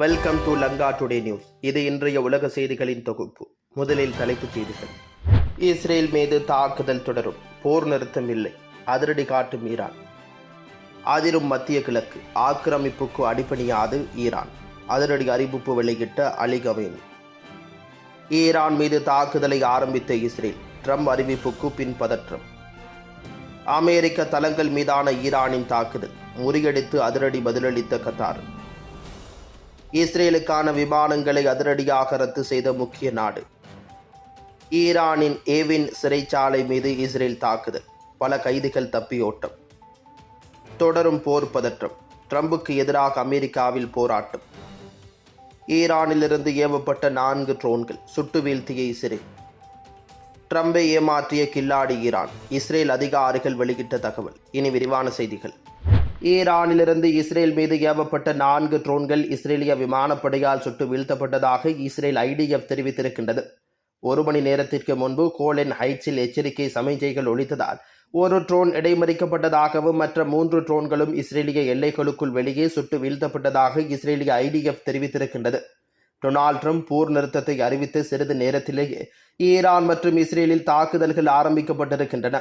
Welcome to Lanka today news இது இன்றைய உலக செய்திகளின் தொகுப்பு. முதலில் தலைப்புச் செய்திகள். இஸ்ரேல் மீது தாக்குதல் தொடரும். போர் நிறுத்தம் இல்லை. அதிரடி காட்டும் ஈரான். அதிரும் மத்திய கிழக்கு. ஆக்கிரமிப்புக்கு அடிப்பணியாது ஈரான். அதிரடி அறிவிப்பு வெளியிட்ட அலி ஈரான் மீது தாக்குதலை ஆரம்பித்த இஸ்ரேல். ட்ரம்ப் அறிவிப்புக்கு பின் பதற்றம். அமெரிக்க தளங்கள் மீதான ஈரானின் தாக்குதல். முறியடித்து அதிரடி பதிலளித்த கத்தார். இஸ்ரேலுக்கான விமானங்களை அதிரடியாக ரத்து செய்த முக்கிய நாடு. ஈரானின் ஏவின் சிறைச்சாலை மீது இஸ்ரேல் தாக்குதல். பல கைதிகள் தப்பியோட்டம் தொடரும் போர் பதற்றம். ட்ரம்புக்கு எதிராக அமெரிக்காவில் போராட்டம். ஈரானிலிருந்து ஏவப்பட்ட நான்கு ட்ரோன்கள் சுட்டு வீழ்த்திய இஸ்ரேல். ட்ரம்பை ஏமாற்றிய கில்லாடி ஈரான். இஸ்ரேல் அதிகாரிகள் வெளியிட்ட தகவல். இனி விரிவான செய்திகள். ஈரானிலிருந்து இஸ்ரேல் மீது ஏவப்பட்ட நான்கு ட்ரோன்கள் இஸ்ரேலிய விமானப்படையால் சுட்டு வீழ்த்தப்பட்டதாக இஸ்ரேல் ஐடிஎஃப் தெரிவித்திருக்கின்றது. ஒரு மணி நேரத்திற்கு முன்பு கோலென் ஹைட்ஸில் எச்சரிக்கை சமிஞ்சைகள் ஒழித்ததால் ஒரு ட்ரோன் இடைமறிக்கப்பட்டதாகவும் மற்ற மூன்று ட்ரோன்களும் இஸ்ரேலிய எல்லைகளுக்குள் வெளியே சுட்டு வீழ்த்தப்பட்டதாக இஸ்ரேலிய ஐடிஎஃப் தெரிவித்திருக்கின்றது. டொனால்ட் ட்ரம்ப் போர் நிறுத்தத்தை அறிவித்து சிறிது நேரத்திலேயே ஈரான் மற்றும் இஸ்ரேலில் தாக்குதல்கள் ஆரம்பிக்கப்பட்டிருக்கின்றன.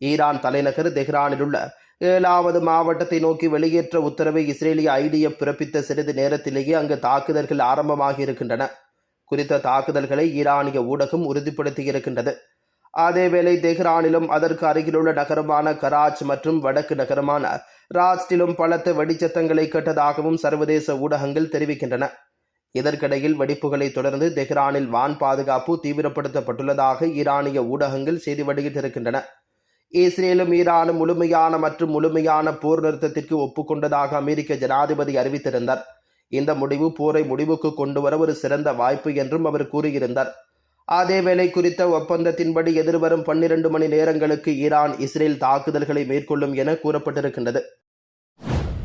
ஈரான் தலைநகர் தெஹ்ரானில் உள்ள ஏழாவது மாவட்டத்தை நோக்கி வெளியேற்ற உத்தரவை இஸ்ரேலிய ஐடிஎஃப் பிறப்பித்த சிறிது நேரத்திலேயே அங்கு தாக்குதல்கள் ஆரம்பமாகி இருக்கின்றன குறித்த தாக்குதல்களை ஈரானிய ஊடகம் உறுதிப்படுத்தியிருக்கின்றது. அதேவேளை தெஹ்ரானிலும் அதற்கு அருகிலுள்ள நகரமான கராச் மற்றும் வடக்கு நகரமான ராஸ்டிலும் பலத்த வெடிச்சத்தங்களை கேட்டதாகவும் சர்வதேச ஊடகங்கள் தெரிவிக்கின்றன. இதற்கிடையில் வெடிப்புகளை தொடர்ந்து தெஹ்ரானில் வான் பாதுகாப்பு தீவிரப்படுத்தப்பட்டுள்ளதாக ஈரானிய ஊடகங்கள் செய்தி வெளியிட்டிருக்கின்றன. இஸ்ரேலும் ஈரானும் முழுமையான மற்றும் முழுமையான போர் நிறுத்தத்திற்கு ஒப்புக்கொண்டதாக அமெரிக்க ஜனாதிபதி அறிவித்திருந்தார். இந்த முடிவு போரை முடிவுக்கு கொண்டு வர ஒரு சிறந்த வாய்ப்பு என்றும் அவர் கூறியிருந்தார். அதேவேளை குறித்த ஒப்பந்தத்தின்படி எதிர்வரும் பன்னிரண்டு மணி நேரங்களுக்கு ஈரான் இஸ்ரேல் தாக்குதல்களை மேற்கொள்ளும் என கூறப்பட்டிருக்கின்றது.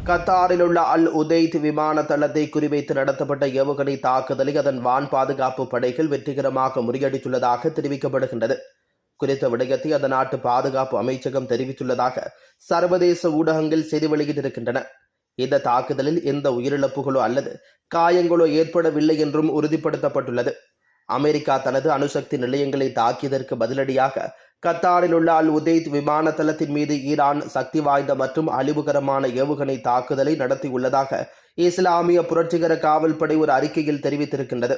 கத்தாரில் உள்ள அல் உதைத் விமான தளத்தை குறிவைத்து நடத்தப்பட்ட ஏவுகணை தாக்குதலை அதன் வான் பாதுகாப்பு படைகள் வெற்றிகரமாக முறியடித்துள்ளதாக தெரிவிக்கப்படுகின்றது. குறித்த விடயத்தை அந்த நாட்டு பாதுகாப்பு அமைச்சகம் தெரிவித்துள்ளதாக சர்வதேச ஊடகங்கள் செய்தி வெளியிட்டிருக்கின்றன. இந்த தாக்குதலில் எந்த உயிரிழப்புகளோ அல்லது காயங்களோ ஏற்படவில்லை என்றும் உறுதிப்படுத்தப்பட்டுள்ளது. அமெரிக்கா தனது அணுசக்தி நிலையங்களை தாக்கியதற்கு பதிலடியாக கத்தாரில் உள்ள அல் உதைத் விமான தளத்தின் மீது ஈரான் சக்தி வாய்ந்த மற்றும் அழிவுகரமான ஏவுகணை தாக்குதலை நடத்தியுள்ளதாக இஸ்லாமிய புரட்சிகர காவல்படை ஒரு அறிக்கையில் தெரிவித்திருக்கின்றது.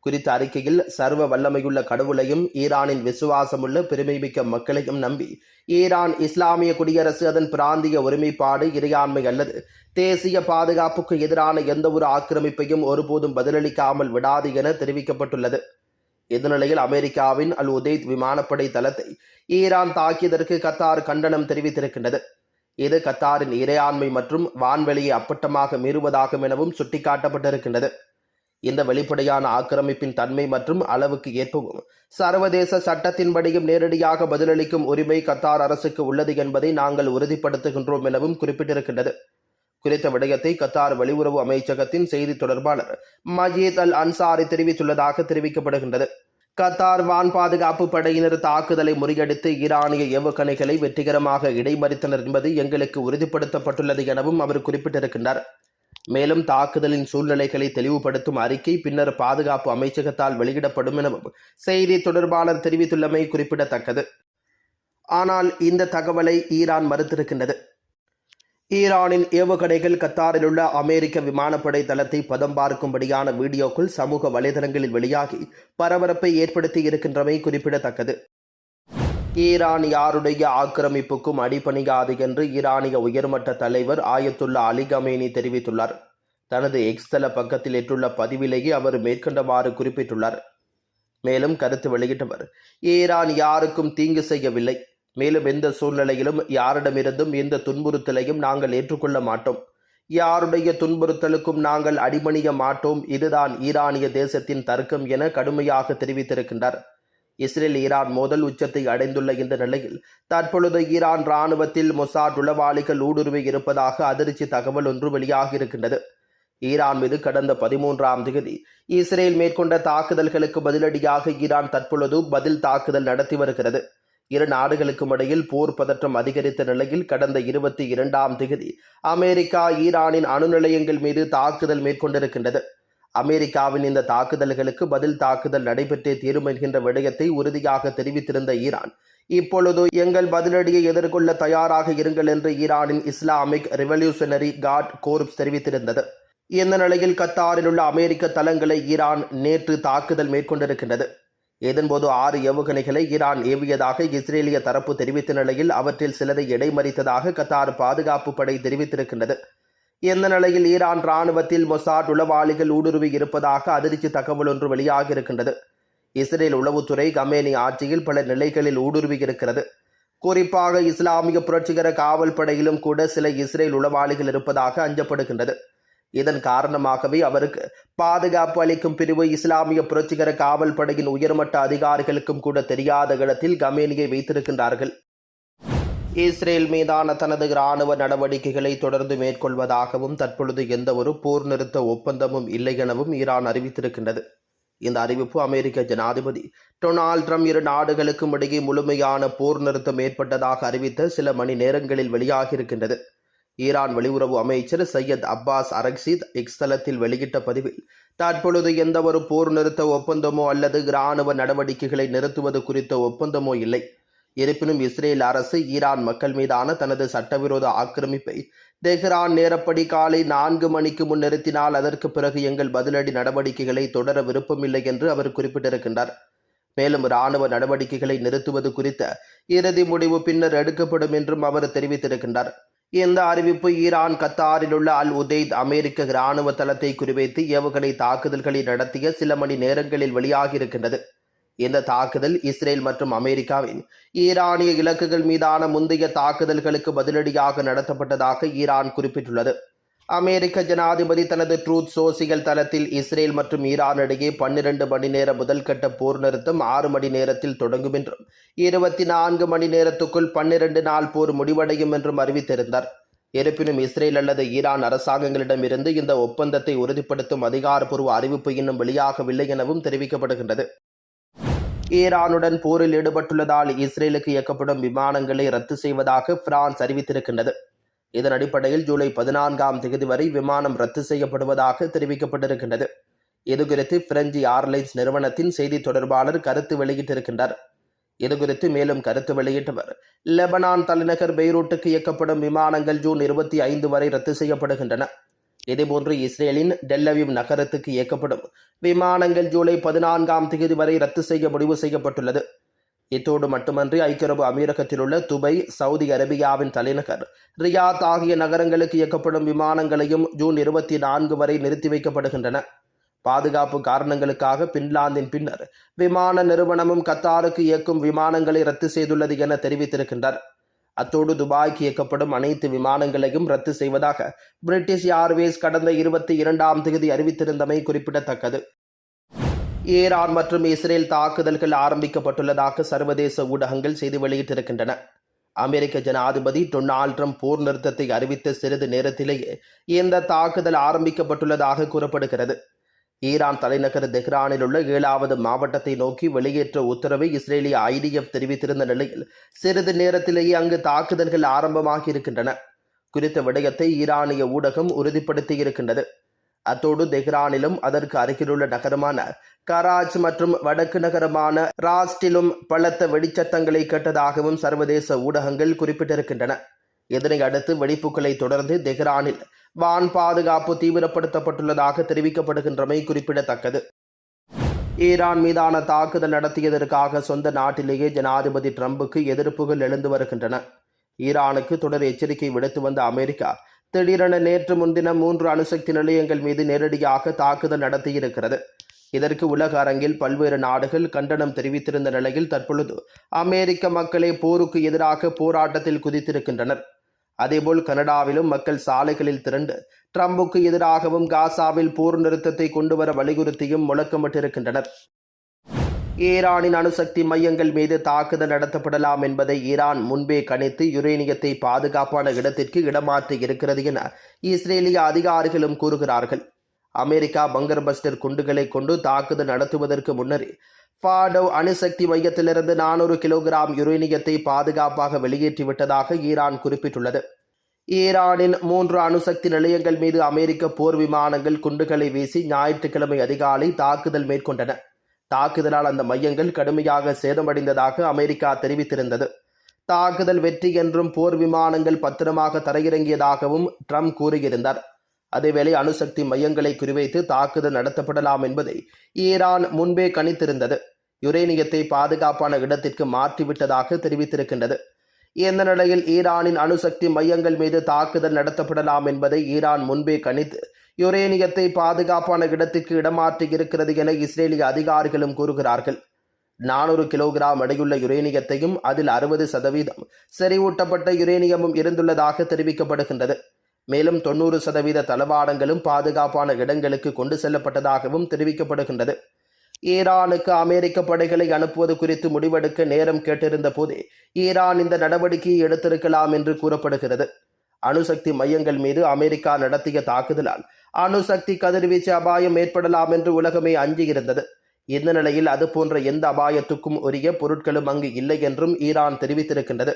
குறித்த அறிக்கையில் சர்வ வல்லமையுள்ள கடவுளையும் ஈரானின் விசுவாசமுள்ள பெருமைமிக்க மக்களையும் நம்பி ஈரான் இஸ்லாமிய குடியரசு அதன் பிராந்திய ஒருமைப்பாடு இறையாண்மை அல்லது தேசிய பாதுகாப்புக்கு எதிரான எந்தவொரு ஆக்கிரமிப்பையும் ஒருபோதும் பதிலளிக்காமல் விடாது என தெரிவிக்கப்பட்டுள்ளது. இந்த நிலையில் அமெரிக்காவின் அல் உதைத் விமானப்படை தளத்தை ஈரான் தாக்கியதற்கு கத்தார் கண்டனம் தெரிவித்திருக்கின்றது. இது கத்தாரின் இறையாண்மை மற்றும் வான்வெளியை அப்பட்டமாக மீறுவதாகும் எனவும் சுட்டிக்காட்டப்பட்டிருக்கின்றது. இந்த வெளிப்படையான ஆக்கிரமிப்பின் தன்மை மற்றும் அளவுக்கு ஏற்பவும் சர்வதேச சட்டத்தின்படியும் நேரடியாக பதிலளிக்கும் உரிமை கத்தார் அரசுக்கு உள்ளது என்பதை நாங்கள் உறுதிப்படுத்துகின்றோம் எனவும் குறிப்பிட்டிருக்கின்றது. குறித்த விடயத்தை கத்தார் வெளியுறவு அமைச்சகத்தின் செய்தி தொடர்பாளர் மஜீத் அல் அன்சாரி தெரிவித்துள்ளதாக தெரிவிக்கப்படுகின்றது. கத்தார் வான் பாதுகாப்பு படையினர் தாக்குதலை முறியடித்து ஈரானிய ஏவுகணைகளை வெற்றிகரமாக இடைமறித்தனர் என்பது எங்களுக்கு உறுதிப்படுத்தப்பட்டுள்ளது எனவும் அவர் குறிப்பிட்டிருக்கின்றார். மேலும் தாக்குதலின் சூழ்நிலைகளை தெளிவுபடுத்தும் அறிக்கை பின்னர் பாதுகாப்பு அமைச்சகத்தால் வெளியிடப்படும் எனவும் செய்தி தொடர்பாளர் தெரிவித்துள்ளமை குறிப்பிடத்தக்கது. ஆனால் இந்த தகவலை ஈரான் மறுத்திருக்கின்றது. ஈரானின் ஏவுகணைகள் கத்தாரில் உள்ள அமெரிக்க விமானப்படை தளத்தை பதம் பார்க்கும்படியான வீடியோக்கள் சமூக வலைதளங்களில் வெளியாகி பரபரப்பை ஏற்படுத்தி இருக்கின்றமை குறிப்பிடத்தக்கது. ஈரான் யாருடைய ஆக்கிரமிப்புக்கும் அடிபணியாது என்று ஈரானிய உயர்மட்ட தலைவர் ஆயத்துல்லா அலி கமேனி தெரிவித்துள்ளார். தனது எக்ஸ் தள பக்கத்தில் ஏற்றுள்ள பதிவிலேயே அவர் மேற்கண்டவாறு குறிப்பிட்டுள்ளார். மேலும் கருத்து வெளியிட்டவர் ஈரான் யாருக்கும் தீங்கு செய்யவில்லை. மேலும் எந்த சூழ்நிலையிலும் யாரிடமிருந்தும் எந்த துன்புறுத்தலையும் நாங்கள் ஏற்றுக்கொள்ள மாட்டோம். யாருடைய துன்புறுத்தலுக்கும் நாங்கள் அடிபணிய மாட்டோம். இதுதான் ஈரானிய தேசத்தின் தர்க்கம் என கடுமையாக தெரிவித்திருக்கின்றார். இஸ்ரேல் ஈரான் மோதல் உச்சத்தை அடைந்துள்ள இந்த நிலையில் தற்பொழுது ஈரான் ராணுவத்தில் மொசாட் உளவாளிகள் ஊடுருவி இருப்பதாக அதிர்ச்சி தகவல் ஒன்று வெளியாகியிருக்கின்றது. ஈரான் மீது கடந்த பதிமூன்றாம் தேதி இஸ்ரேல் மேற்கொண்ட தாக்குதல்களுக்கு பதிலடியாக ஈரான் தற்பொழுது பதில் தாக்குதல் நடத்தி வருகிறது. இரு நாடுகளுக்கும் இடையில் போர் பதற்றம் அதிகரித்த நிலையில் கடந்த இருபத்தி இரண்டாம் தேதி அமெரிக்கா ஈரானின் அணு நிலையங்கள் மீது தாக்குதல் மேற்கொண்டிருக்கின்றது. அமெரிக்காவின் இந்த தாக்குதல்களுக்கு பதில் தாக்குதல் நடைபெற்றே தீரும் என்கின்ற விடயத்தை உறுதியாக தெரிவித்திருந்த ஈரான். இப்பொழுது எங்கள் பதிலடியை எதிர்கொள்ள தயாராக இருங்கள் என்று ஈரானின் இஸ்லாமிக் ரெவல்யூஷனரி காட் கோர்ப்ஸ் தெரிவித்திருந்தது. இந்த நிலையில் கத்தாரில் உள்ள அமெரிக்க தளங்களை ஈரான் நேற்று தாக்குதல் மேற்கொண்டிருக்கின்றது. இதன்போது ஆறு ஏவுகணைகளை ஈரான் ஏவியதாக இஸ்ரேலிய தரப்பு தெரிவித்த நிலையில் அவற்றில் சிலரை இடைமறித்ததாக கத்தார் பாதுகாப்பு படை தெரிவித்திருக்கின்றது. இந்த நிலையில் ஈரான் ராணுவத்தில் மொசாட் உளவாளிகள் ஊடுருவி இருப்பதாக அதிர்ச்சி தகவல் ஒன்று வெளியாகியிருக்கின்றது. இஸ்ரேல் உளவுத்துறை கமேனி ஆட்சியில் பல நிலைகளில் ஊடுருவி இருக்கிறது. குறிப்பாக இஸ்லாமிய புரட்சிகர காவல் படையிலும் கூட சில இஸ்ரேல் உளவாளிகள் இருப்பதாக அஞ்சப்படுகின்றது. இதன் காரணமாகவே அவருக்கு பாதுகாப்பு அளிக்கும் பிரிவு இஸ்லாமிய புரட்சிகர காவல் படையின் உயர்மட்ட அதிகாரிகளுக்கும் கூட தெரியாத இடத்தில் கமேனியை வைத்திருக்கின்றார்கள். இஸ்ரேல் மீதான தனது இராணுவ நடவடிக்கைகளை தொடர்ந்து மேற்கொள்வதாகவும் தற்பொழுது எந்த ஒரு போர் நிறுத்த ஒப்பந்தமும் இல்லை எனவும் ஈரான் அறிவித்திருக்கின்றது. இந்த அறிவிப்பு அமெரிக்க ஜனாதிபதி டொனால்ட் ட்ரம்ப் இரு நாடுகளுக்கும் இடையே முழுமையான போர் நிறுத்தம் ஏற்பட்டதாக அறிவித்த சில மணி நேரங்களில் வெளியாகியிருக்கின்றது. ஈரான் வெளியுறவு அமைச்சர் சையத் அப்பாஸ் அரக்சித் இக்ஸ்தலத்தில் வெளியிட்ட பதிவில் தற்பொழுது எந்த ஒரு போர் நிறுத்த ஒப்பந்தமோ அல்லது இராணுவ நடவடிக்கைகளை நிறுத்துவது குறித்த ஒப்பந்தமோ இல்லை. இருப்பினும் இஸ்ரேல் அரசு ஈரான் மக்கள் மீதான தனது சட்டவிரோத ஆக்கிரமிப்பை தெஹ்ரான் நேரப்படி காலை நான்கு மணிக்கு முன் நிறுத்தினால் அதற்கு பிறகு எங்கள் பதிலடி நடவடிக்கைகளை தொடர விருப்பமில்லை என்று அவர் குறிப்பிட்டிருக்கின்றார். மேலும் இராணுவ நடவடிக்கைகளை நிறுத்துவது குறித்த இறுதி முடிவு பின்னர் எடுக்கப்படும் என்றும் அவர் தெரிவித்திருக்கின்றார். இந்த அறிவிப்பு ஈரான் கத்தாரில் உள்ள அல் உதைத் அமெரிக்க இராணுவ தளத்தை குறிவைத்து ஏவுகணை தாக்குதல்களை நடத்திய சில மணி நேரங்களில் வெளியாகியிருக்கின்றது. இந்த தாக்குதல் இஸ்ரேல் மற்றும் அமெரிக்காவின் ஈரானிய இலக்குகள் மீதான முந்தைய தாக்குதல்களுக்கு பதிலடியாக நடத்தப்பட்டதாக ஈரான் குறிப்பிட்டுள்ளது. அமெரிக்க ஜனாதிபதி தனது ட்ரூத் சோசியல் தளத்தில் இஸ்ரேல் மற்றும் ஈரான் இடையே பன்னிரண்டு மணி நேர முதல்கட்ட போர் நிறுத்தம் ஆறு மணி நேரத்தில் தொடங்கும் என்றும் இருபத்தி நான்கு மணி நேரத்துக்குள் பன்னிரண்டு நாள் போர் முடிவடையும் என்றும் அறிவித்திருந்தார். இருப்பினும் இஸ்ரேல் அல்லது ஈரான் அரசாங்கங்களிடமிருந்து இந்த ஒப்பந்தத்தை உறுதிப்படுத்தும் அதிகாரப்பூர்வ அறிவிப்பு இன்னும் வெளியாகவில்லை எனவும் தெரிவிக்கப்படுகின்றது. ஈரானுடன் போரில் ஈடுபட்டுள்ளதால் இஸ்ரேலுக்கு இயக்கப்படும் விமானங்களை ரத்து செய்வதாக பிரான்ஸ் அறிவித்திருக்கின்றது. இதன் அடிப்படையில் ஜூலை பதினான்காம் தேதி வரை விமானம் ரத்து செய்யப்படுவதாக தெரிவிக்கப்பட்டிருக்கின்றது. இதுகுறித்து பிரெஞ்சு ஏர்லைன்ஸ் நிறுவனத்தின் செய்தி தொடர்பாளர் கருத்து வெளியிட்டிருக்கின்றார். இதுகுறித்து மேலும் கருத்து வெளியிட்டவர் லெபனான் தலைநகர் பெய்ரூட்டுக்கு இயக்கப்படும் விமானங்கள் ஜூன் இருபத்தி ஐந்து வரை ரத்து செய்யப்படுகின்றன. இதேபோன்று இஸ்ரேலின் டெல்லவிவ் நகரத்துக்கு இயக்கப்படும் விமானங்கள் ஜூலை பதினான்காம் தேதி வரை ரத்து செய்ய முடிவு செய்யப்பட்டுள்ளது. இத்தோடு மட்டுமன்றி ஐக்கிய அரபு அமீரகத்தில் உள்ள துபை சவுதி அரேபியாவின் தலைநகர் ரியாத் ஆகிய நகரங்களுக்கு இயக்கப்படும் விமானங்களையும் ஜூன் இருபத்தி நான்கு வரை நிறுத்தி வைக்கப்படுகின்றன. பாதுகாப்பு காரணங்களுக்காக பின்லாந்தின் பின்னர் விமான நிறுவனமும் கத்தாருக்கு இயக்கும் விமானங்களை ரத்து செய்துள்ளது என தெரிவித்திருக்கின்றார் அத்தோடு துபாய்க்கு இயக்கப்படும் அனைத்து விமானங்களையும் ரத்து செய்வதாக பிரிட்டிஷ் ஏர்வேஸ் கடந்த இருபத்தி இரண்டாம் தேதி அறிவித்திருந்தமை குறிப்பிடத்தக்கது. ஈரான் மற்றும் இஸ்ரேல் தாக்குதல்கள் ஆரம்பிக்கப்பட்டுள்ளதாக சர்வதேச ஊடகங்கள் செய்தி வெளியிட்டிருக்கின்றன. அமெரிக்க ஜனாதிபதி டொனால்ட் ட்ரம்ப் போர் நிறுத்தத்தை அறிவித்த சிறிது நேரத்திலேயே இந்த தாக்குதல் ஆரம்பிக்கப்பட்டுள்ளதாக கூறப்படுகிறது. ஈரான் தலைநகர் தெஹ்ரானில் உள்ள ஏழாவது மாவட்டத்தை நோக்கி வெளியேற்ற உத்தரவை இஸ்ரேலிய ஐடிஎஃப் தெரிவித்திருந்த நிலையில் சிறிது நேரத்திலேயே அங்கு தாக்குதல்கள் ஆரம்பமாகி இருக்கின்றன குறித்த விடயத்தை ஈரானிய ஊடகம் உறுதிப்படுத்தியிருக்கின்றது. அத்தோடு தெஹ்ரானிலும் அதற்கு அருகிலுள்ள நகரமான கராச் மற்றும் வடக்கு நகரமான ராஸ்டிலும் பலத்த வெடிச்சத்தங்களை கேட்டதாகவும் சர்வதேச ஊடகங்கள் குறிப்பிட்டிருக்கின்றன. இதனை அடுத்து வெடிப்புகளை தொடர்ந்து தெஹ்ரானில் வான் பாதுகாப்பு தீவிரப்படுத்தப்பட்டுள்ளதாக தெரிவிக்கப்படுகின்றமை குறிப்பிடத்தக்கது. ஈரான் மீதான தாக்குதல் நடத்தியதற்காக சொந்த நாட்டிலேயே ஜனாதிபதி ட்ரம்புக்கு எதிர்ப்புகள் எழுந்து வருகின்றன. ஈரானுக்கு தொடர் எச்சரிக்கை விடுத்து வந்த அமெரிக்கா திடீரென நேற்று முன்தினம் மூன்று அணுசக்தி நிலையங்கள் மீது நேரடியாக தாக்குதல் நடத்தியிருக்கிறது. இதற்கு உலக அரங்கில் பல்வேறு நாடுகள் கண்டனம் தெரிவித்திருந்த நிலையில் தற்பொழுது அமெரிக்க மக்களே போருக்கு எதிராக போராட்டத்தில் குதித்திருக்கின்றனர். அதேபோல் கனடாவிலும் மக்கள் சாலைகளில் திரண்டு ட்ரம்புக்கு எதிராகவும் காசாவில் போர் நிறுத்தத்தை கொண்டுவர வலியுறுத்தியும் முழக்கமிட்டிருக்கின்றனர். ஈரானின் அணுசக்தி மையங்கள் மீது தாக்குதல் நடத்தப்படலாம் என்பதை ஈரான் முன்பே கணித்து யுரேனியத்தை பாதுகாப்பான இடத்திற்கு இடமாற்றி இருக்கிறது என இஸ்ரேலிய அதிகாரிகளும் கூறுகிறார்கள். அமெரிக்கா பங்கர் பஸ்டர் குண்டுகளை கொண்டு தாக்குதல் நடத்துவதற்கு முன்னரே ஃபாடோ அணுசக்தி மையத்திலிருந்து நானூறு கிலோகிராம் யுரேனியத்தை பாதுகாப்பாக வெளியேற்றிவிட்டதாக ஈரான் குறிப்பிட்டுள்ளது. ஈரானின் மூன்று அணுசக்தி நிலையங்கள் மீது அமெரிக்க போர் விமானங்கள் குண்டுகளை வீசி ஞாயிற்றுக்கிழமை அதிகாலை தாக்குதல் மேற்கொண்டன. தாக்குதலால் அந்த மையங்கள் கடுமையாக சேதமடைந்ததாக அமெரிக்கா தெரிவித்திருந்தது. தாக்குதல் வெற்றி என்றும் போர் விமானங்கள் பத்திரமாக தரையிறங்கியதாகவும் ட்ரம்ப் கூறியிருந்தார். அதேவேளை அணுசக்தி மையங்களை குறிவைத்து தாக்குதல் நடத்தப்படலாம் என்பதை ஈரான் முன்பே கணித்திருந்தது. யுரேனியத்தை பாதுகாப்பான இடத்திற்கு மாற்றிவிட்டதாக தெரிவித்திருக்கின்றது. இந்த நிலையில் ஈரானின் அணுசக்தி மையங்கள் மீது தாக்குதல் நடத்தப்படலாம் என்பதை ஈரான் முன்பே கணித்து யுரேனியத்தை பாதுகாப்பான இடத்திற்கு இடமாற்றி இருக்கிறது என இஸ்ரேலிய அதிகாரிகளும் கூறுகிறார்கள். நானூறு கிலோகிராம் எடையுள்ள யுரேனியத்தையும் அதில் அறுபது சதவீதம் செறிவூட்டப்பட்ட யுரேனியமும் இருந்துள்ளதாக தெரிவிக்கப்படுகின்றது. மேலும் தொண்ணூறு சதவீத தளவாடங்களும் பாதுகாப்பான இடங்களுக்கு கொண்டு செல்லப்பட்டதாகவும் தெரிவிக்கப்படுகின்றது. ஈரானுக்கு அமெரிக்க படைகளை அனுப்புவது குறித்து முடிவெடுக்க நேரம் கேட்டிருந்த போது ஈரான் இந்த நடவடிக்கையை எடுத்திருக்கலாம் என்று கூறப்படுகிறது. அணுசக்தி மையங்கள் மீது அமெரிக்கா நடத்திய தாக்குதலால் அணுசக்தி கதிர்வீச்சு அபாயம் ஏற்படலாம் என்று உலகமே அஞ்சியிருந்தது. இந்த நிலையில் அது போன்ற எந்த அபாயத்துக்கும் உரிய பொருட்களும் அங்கு இல்லை என்றும் ஈரான் தெரிவித்திருக்கின்றது.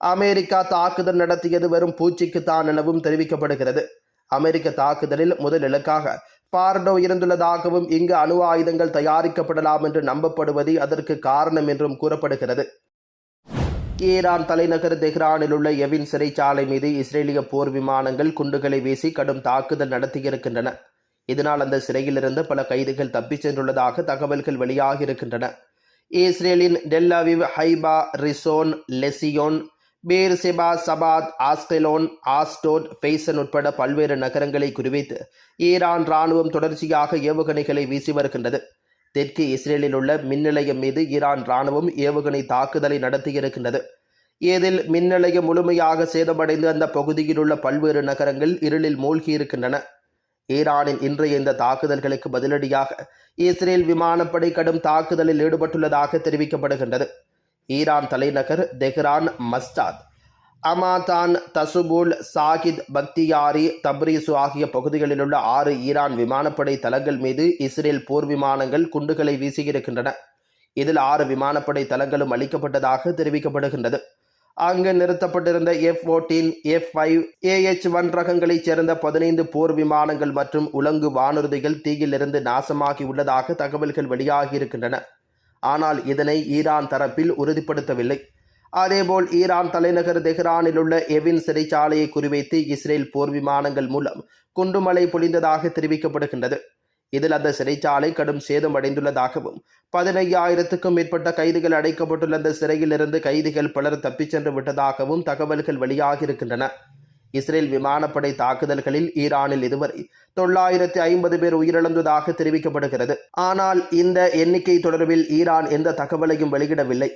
அமெரிக்கா தாக்குதல் நடத்தியது வெறும் பூச்சிக்குத்தான் எனவும் தெரிவிக்கப்படுகிறது. அமெரிக்க தாக்குதலில் முதல் இலக்காக பார்டோ இருந்துள்ளதாகவும் இங்கு அணு ஆயுதங்கள் தயாரிக்கப்படலாம் என்று நம்பப்படுவதே அதற்கு காரணம் என்றும் கூறப்படுகிறது. ஈரான் தலைநகர் தெஹ்ரானில் உள்ள எவின் சிறைச்சாலை மீது இஸ்ரேலிய போர் விமானங்கள் குண்டுகளை வீசி கடும் தாக்குதல் நடத்தியிருக்கின்றன. இதனால் அந்த சிறையிலிருந்து பல கைதிகள் தப்பிச் சென்றுள்ளதாக தகவல்கள் வெளியாகியிருக்கின்றன. இஸ்ரேலின் டெல்லாவிவ் ஹைபா ரிசோன் லெசியோன் பேர் செபா சபாத் ஆஸ்கெலோன் ஆஸ்டோட் பெய்சன் உட்பட பல்வேறு நகரங்களை குறிவைத்து ஈரான் ராணுவம் தொடர்ச்சியாக ஏவுகணைகளை வீசி வருகின்றது. தெற்கு இஸ்ரேலில் உள்ள மின்நிலையம் மீது ஈரான் ராணுவம் ஏவுகணை தாக்குதலை நடத்தியிருக்கின்றது இதில் மின்நிலையம் முழுமையாக சேதமடைந்து அந்த பகுதியில் உள்ள பல்வேறு நகரங்கள் இருளில் மூழ்கியிருக்கின்றன. ஈரானின் இன்றைய இந்த தாக்குதல்களுக்கு பதிலடியாக இஸ்ரேல் விமானப்படை கடும் தாக்குதலில் ஈடுபட்டுள்ளதாக தெரிவிக்கப்படுகின்றது. ஈரான் தலைநகர் தெஹ்ரான் மஸ்தாத் அமாதான் தசுபுல் சாகித் பக்தியாரி தப்ரீசு ஆகிய பகுதிகளிலுள்ள ஆறு ஈரான் விமானப்படை தளங்கள் மீது இஸ்ரேல் போர் விமானங்கள் குண்டுகளை வீசியிருக்கின்றன. இதில் ஆறு விமானப்படை தளங்களும் அளிக்கப்பட்டதாக தெரிவிக்கப்படுகின்றது. அங்கு நிறுத்தப்பட்டிருந்த F fourteen F five AH one ரகங்களைச் சேர்ந்த பதினைந்து போர் விமானங்கள் மற்றும் உலங்கு வானூர்திகள் தீயிலிருந்து நாசமாகி உள்ளதாக தகவல்கள் வெளியாகியிருக்கின்றன. ஆனால் இதனை ஈரான் தரப்பில் உறுதிப்படுத்தவில்லை. அதேபோல் ஈரான் தலைநகர் தெஹ்ரானில் உள்ள எவின் சிறைச்சாலையை குறிவைத்து இஸ்ரேல் போர் விமானங்கள் மூலம் குண்டுமலை பொழிந்ததாக தெரிவிக்கப்படுகின்றது. இதில் அந்த சிறைச்சாலை கடும் சேதமடைந்துள்ளதாகவும் பதினையாயிரத்துக்கும் மேற்பட்ட கைதிகள் அடைக்கப்பட்டுள்ள அந்த சிறையிலிருந்து கைதிகள் பலர் தப்பிச் சென்று விட்டதாகவும் தகவல்கள் வெளியாகியிருக்கின்றன. இஸ்ரேல் விமானப்படை தாக்குதல்களில் ஈரானில் இதுவரை தொள்ளாயிரத்தி ஐம்பது பேர் உயிரிழந்ததாக தெரிவிக்கப்படுகிறது. ஆனால் இந்த எண்ணிக்கை தொடர்பில் ஈரான் எந்த தகவலையும் வெளியிடவில்லை.